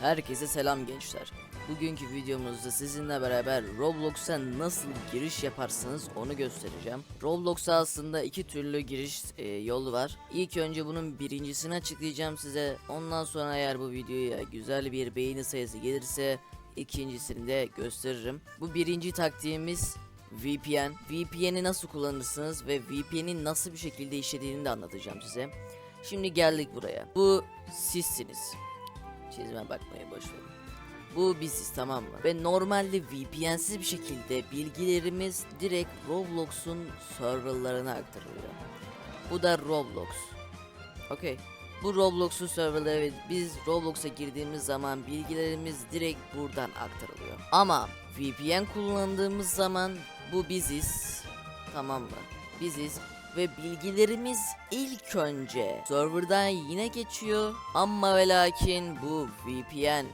Herkese selam gençler. Bugünkü videomuzda sizinle beraber Roblox'a nasıl giriş yaparsınız onu göstereceğim. Roblox'a aslında iki türlü giriş e, yolu var. İlk önce bunun birincisini açıklayacağım size. Ondan sonra eğer bu videoya güzel bir beğeni sayısı gelirse ikincisini de gösteririm. Bu birinci taktiğimiz VPN. VPN'i nasıl kullanırsınız ve VPN'in nasıl bir şekilde işlediğini de anlatacağım size. Şimdi geldik buraya. Bu sizsiniz. Çizime bakmayı boş verin. Bu biziz tamam mı? Ve normalde VPN'siz bir şekilde bilgilerimiz direkt Roblox'un serverlarına aktarılıyor. Bu da Roblox. Okey. Bu Roblox'un serverları ve biz Roblox'a girdiğimiz zaman bilgilerimiz direkt buradan aktarılıyor. Ama VPN kullandığımız zaman bu biziz. Tamam mı? Biziz ve bilgilerimiz ilk önce serverdan yine geçiyor ama ve lakin bu VPN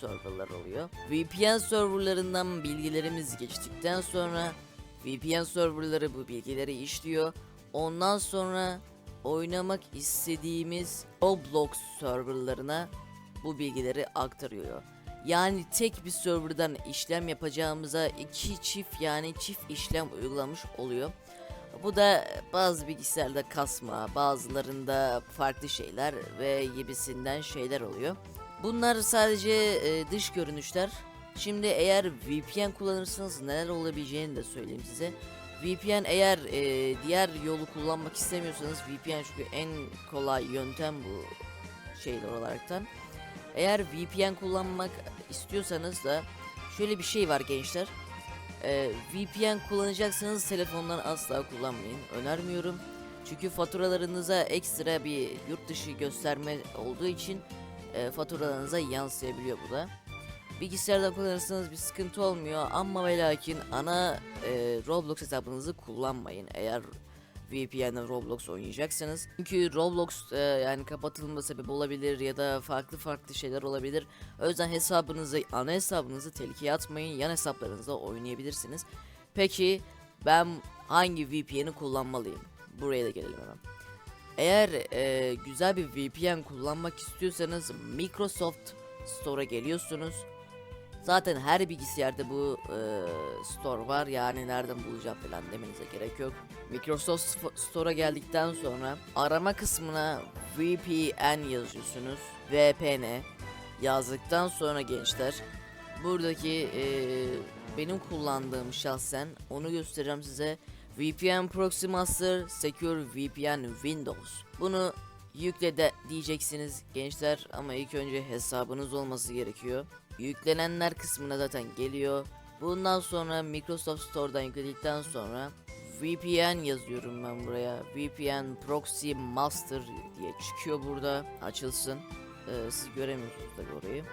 serverlar oluyor. VPN serverlarından bilgilerimiz geçtikten sonra VPN serverları bu bilgileri işliyor. Ondan sonra oynamak istediğimiz Roblox serverlarına bu bilgileri aktarıyor. Yani tek bir serverdan işlem yapacağımıza iki çift yani çift işlem uygulamış oluyor. Bu da bazı bilgisayarda kasma, bazılarında farklı şeyler ve gibisinden şeyler oluyor. Bunlar sadece e, dış görünüşler. Şimdi eğer VPN kullanırsanız neler olabileceğini de söyleyeyim size. VPN eğer e, diğer yolu kullanmak istemiyorsanız VPN çünkü en kolay yöntem bu şeyler olaraktan. Eğer VPN kullanmak istiyorsanız da şöyle bir şey var gençler. Ee, VPN kullanacaksanız telefondan asla kullanmayın. Önermiyorum. Çünkü faturalarınıza ekstra bir yurt dışı gösterme olduğu için e, faturalarınıza yansıyabiliyor bu da. Bilgisayarda kullanırsanız bir sıkıntı olmuyor ama ve lakin ana e, Roblox hesabınızı kullanmayın eğer VPN'den Roblox oynayacaksanız. Çünkü Roblox e, yani kapatılma sebebi olabilir ya da farklı farklı şeyler olabilir. O yüzden hesabınızı, ana hesabınızı tehlikeye atmayın. Yan hesaplarınızda oynayabilirsiniz. Peki ben hangi VPN'i kullanmalıyım? Buraya da gelelim hemen. Eğer e, güzel bir VPN kullanmak istiyorsanız Microsoft Store'a geliyorsunuz. Zaten her bilgisayarda bu e, store var yani nereden bulacağım falan demenize gerek yok. Microsoft Store'a geldikten sonra arama kısmına VPN yazıyorsunuz. VPN yazdıktan sonra gençler buradaki e, benim kullandığım şahsen onu göstereceğim size. VPN Proxy Master Secure VPN Windows. Bunu yükle de diyeceksiniz gençler ama ilk önce hesabınız olması gerekiyor. Yüklenenler kısmına zaten geliyor. Bundan sonra Microsoft Store'dan yükledikten sonra VPN yazıyorum ben buraya. VPN Proxy Master diye çıkıyor burada. Açılsın. Ee, siz göremiyorsunuz tabii orayı.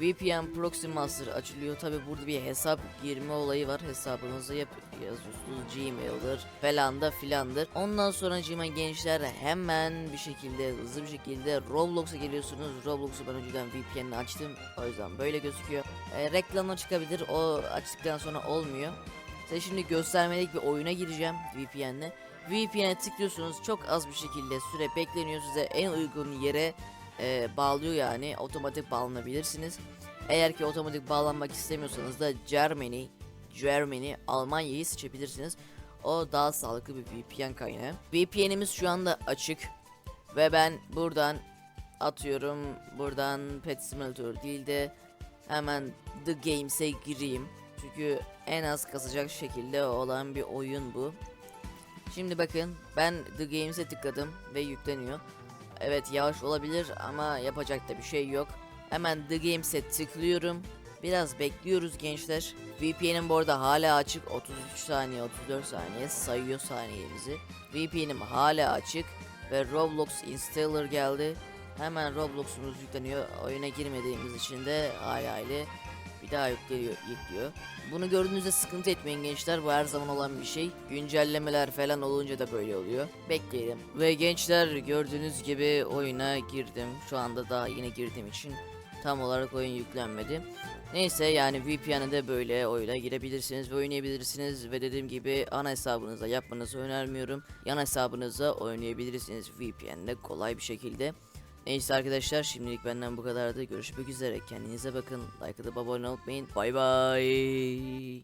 VPN Proxy Master açılıyor. Tabi burada bir hesap girme olayı var. Hesabınızı yap yazıyorsunuz. Gmail'dır falan da filandır. Ondan sonra cima gençler hemen bir şekilde hızlı bir şekilde Roblox'a geliyorsunuz. Roblox'u ben önceden VPN'ini açtım. O yüzden böyle gözüküyor. E, reklamlar çıkabilir. O açtıktan sonra olmuyor. Size şimdi göstermelik bir oyuna gireceğim VPN'le. VPN'e tıklıyorsunuz. Çok az bir şekilde süre bekleniyor size en uygun yere e, bağlıyor yani otomatik bağlanabilirsiniz. Eğer ki otomatik bağlanmak istemiyorsanız da Germany, Germany, Almanya'yı seçebilirsiniz. O daha sağlıklı bir VPN kaynağı. VPN'imiz şu anda açık ve ben buradan atıyorum buradan Pet Simulator değil de hemen The Games'e gireyim. Çünkü en az kasacak şekilde olan bir oyun bu. Şimdi bakın ben The Games'e tıkladım ve yükleniyor. Evet yavaş olabilir ama yapacak da bir şey yok. Hemen The Games'e tıklıyorum. Biraz bekliyoruz gençler. VPN'im bu arada hala açık. 33 saniye 34 saniye sayıyor saniyemizi. VPN'im hala açık. Ve Roblox installer geldi. Hemen Roblox'umuz yükleniyor. Oyuna girmediğimiz için de hala ile bir daha yüklüyor, yüklüyor. Bunu gördüğünüzde sıkıntı etmeyin gençler. Bu her zaman olan bir şey. Güncellemeler falan olunca da böyle oluyor. Bekleyelim. Ve gençler gördüğünüz gibi oyuna girdim. Şu anda daha yine girdiğim için tam olarak oyun yüklenmedi. Neyse yani VPN'e de böyle oyuna girebilirsiniz ve oynayabilirsiniz ve dediğim gibi ana hesabınıza yapmanızı önermiyorum. Yan hesabınıza oynayabilirsiniz VPN'de kolay bir şekilde. Neyse arkadaşlar şimdilik benden bu kadardı. Görüşmek üzere. Kendinize bakın. Like'ı da abone olmayı. Bay bay.